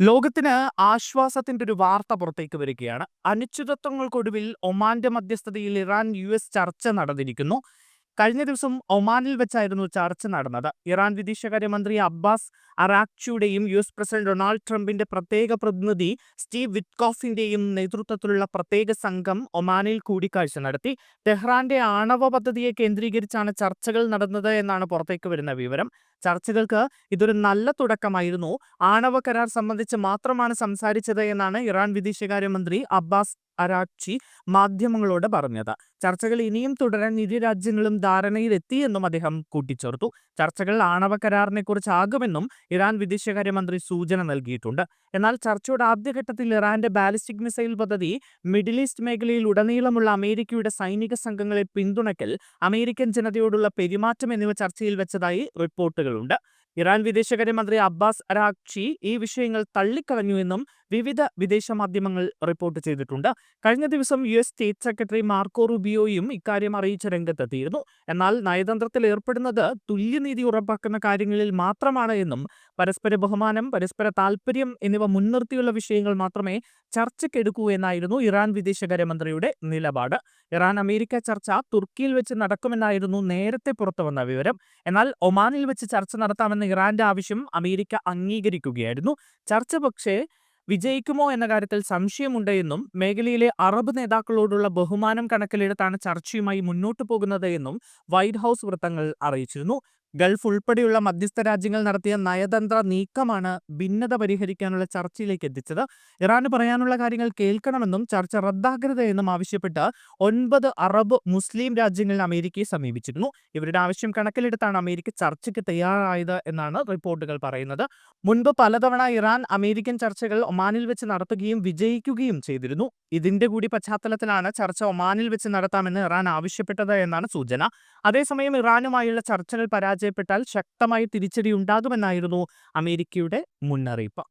ലോകത്തിന് ആശ്വാസത്തിന്റെ ഒരു വാർത്ത പുറത്തേക്ക് വരികയാണ്. അനിശ്ചിതത്വങ്ങൾക്കൊടുവിൽ ഒമാന്റെ മധ്യസ്ഥതയിൽ ഇറാൻ യു എസ് ചർച്ച നടന്നിരിക്കുന്നു. കഴിഞ്ഞ ദിവസം ഒമാനിൽ വെച്ചായിരുന്നു ചർച്ച നടന്നത്. ഇറാൻ വിദേശകാര്യമന്ത്രി അബ്ബാസ് അറാക്ചിയുടെയും യു എസ് പ്രസിഡന്റ് ഡൊണാൾഡ് ട്രംപിന്റെ പ്രത്യേക പ്രതിനിധി സ്റ്റീവ് വിറ്റ്കോഫിന്റെയും നേതൃത്വത്തിലുള്ള പ്രത്യേക സംഘം ഒമാനിൽ കൂടിക്കാഴ്ച നടത്തി. ടെഹ്റാന്റെ ആണവ പദ്ധതിയെ കേന്ദ്രീകരിച്ചാണ് ചർച്ചകൾ നടന്നത് എന്നാണ് പുറത്തേക്ക് വരുന്ന വിവരം. ചർച്ചകൾക്ക് ഇതൊരു നല്ല തുടക്കമായിരുന്നു. ആണവ കരാർ സംബന്ധിച്ച് മാത്രമാണ് സംസാരിച്ചത് എന്നാണ് ഇറാൻ വിദേശകാര്യമന്ത്രി അബ്ബാസ് അരാക്ചി മാധ്യമങ്ങളോട് പറഞ്ഞത്. ചർച്ചകൾ ഇനിയും തുടരാൻ ഇരു രാജ്യങ്ങളും ധാരണയിലെത്തിയെന്നും അദ്ദേഹം കൂട്ടിച്ചേർത്തു. ചർച്ചകൾ ആണവ കരാറിനെ കുറിച്ചാകുമെന്നും ഇറാൻ വിദേശകാര്യമന്ത്രി സൂചന നൽകിയിട്ടുണ്ട്. എന്നാൽ ചർച്ചയുടെ ആദ്യഘട്ടത്തിൽ ഇറാന്റെ ബാലിസ്റ്റിക് മിസൈൽ പദ്ധതി മിഡിൽ ഈസ്റ്റ് മേഖലയിൽ ഉടനീളമുള്ള അമേരിക്കയുടെ സൈനിക സംഘങ്ങളെ പിന്തുണയ്ക്കൽ അമേരിക്കൻ ജനതയോടുള്ള പെരുമാറ്റം എന്നിവ ചർച്ചയിൽ വെച്ചതായി റിപ്പോർട്ടുകളുണ്ട്. ഇറാൻ വിദേശകാര്യമന്ത്രി അബ്ബാസ് അരാഖ്ചി ഈ വിഷയങ്ങൾ തള്ളിക്കളഞ്ഞുവെന്നും വിവിധ വിദേശ മാധ്യമങ്ങൾ റിപ്പോർട്ട് ചെയ്തിട്ടുണ്ട്. കഴിഞ്ഞ ദിവസം U S state secretary Marco റുബിയോയും ഇക്കാര്യം അറിയിച്ച രംഗത്തെത്തിയിരുന്നു. എന്നാൽ നയതന്ത്രത്തിൽ ഏർപ്പെടുന്നത് തുല്യനീതി ഉറപ്പാക്കുന്ന കാര്യങ്ങളിൽ മാത്രമാണ് എന്നും പരസ്പര ബഹുമാനം പരസ്പര താൽപര്യം എന്നിവ മുൻനിർത്തിയുള്ള വിഷയങ്ങൾ മാത്രമേ ചർച്ചയ്ക്കെടുക്കൂ എന്നായിരുന്നു ഇറാൻ വിദേശകാര്യമന്ത്രിയുടെ നിലപാട്. ഇറാൻ അമേരിക്ക ചർച്ച തുർക്കിയിൽ വെച്ച് നടക്കുമെന്നായിരുന്നു നേരത്തെ പുറത്തുവന്ന വിവരം. എന്നാൽ ഒമാനിൽ വെച്ച് ചർച്ച നടത്താമെന്ന ഇറാന്റെ ആവശ്യം അമേരിക്ക അംഗീകരിക്കുകയായിരുന്നു. ചർച്ച പക്ഷേ വിജയിക്കുമോ എന്ന കാര്യത്തിൽ സംശയമുണ്ട് എന്നും മേഖലയിലെ അറബ് നേതാക്കളോടുള്ള ബഹുമാനം കണക്കിലെടുത്താണ് ചർച്ചയുമായി മുന്നോട്ടു പോകുന്നത് എന്നും വൈറ്റ് ഹൗസ് വൃത്തങ്ങൾ അറിയിച്ചിരുന്നു. ഗൾഫ് ഉൾപ്പെടെയുള്ള മധ്യസ്ഥ രാജ്യങ്ങൾ നടത്തിയ നയതന്ത്ര നീക്കമാണ് ഭിന്നത പരിഹരിക്കാനുള്ള ചർച്ചയിലേക്ക് എത്തിച്ചത്. ഇറാന് പറയാനുള്ള കാര്യങ്ങൾ കേൾക്കണമെന്നും ചർച്ച റദ്ദാക്കരുത് എന്നും ആവശ്യപ്പെട്ട് ഒൻപത് അറബ് മുസ്ലിം രാജ്യങ്ങൾ അമേരിക്കയെ സമീപിച്ചിരുന്നു. ഇവരുടെ ആവശ്യം കണക്കിലെടുത്താണ് അമേരിക്ക ചർച്ചയ്ക്ക് തയ്യാറായത് എന്നാണ് റിപ്പോർട്ടുകൾ പറയുന്നത്. മുൻപ് പലതവണ ഇറാൻ അമേരിക്കൻ ചർച്ചകൾ ഒമാനിൽ വെച്ച് നടത്തുകയും വിജയിക്കുകയും ചെയ്തിരുന്നു. ഇതിന്റെ കൂടി പശ്ചാത്തലത്തിലാണ് ചർച്ച ഒമാനിൽ വെച്ച് നടത്താമെന്ന് ഇറാൻ ആവശ്യപ്പെട്ടത് എന്നാണ് സൂചന. അതേസമയം ഇറാനുമായുള്ള ചർച്ചകൾ പരാജയം പരാജയപ്പെട്ടാൽ ശക്തമായ തിരിച്ചടി ഉണ്ടാകുമെന്നായിരുന്നു അമേരിക്കയുടെ മുന്നറിയിപ്പ്.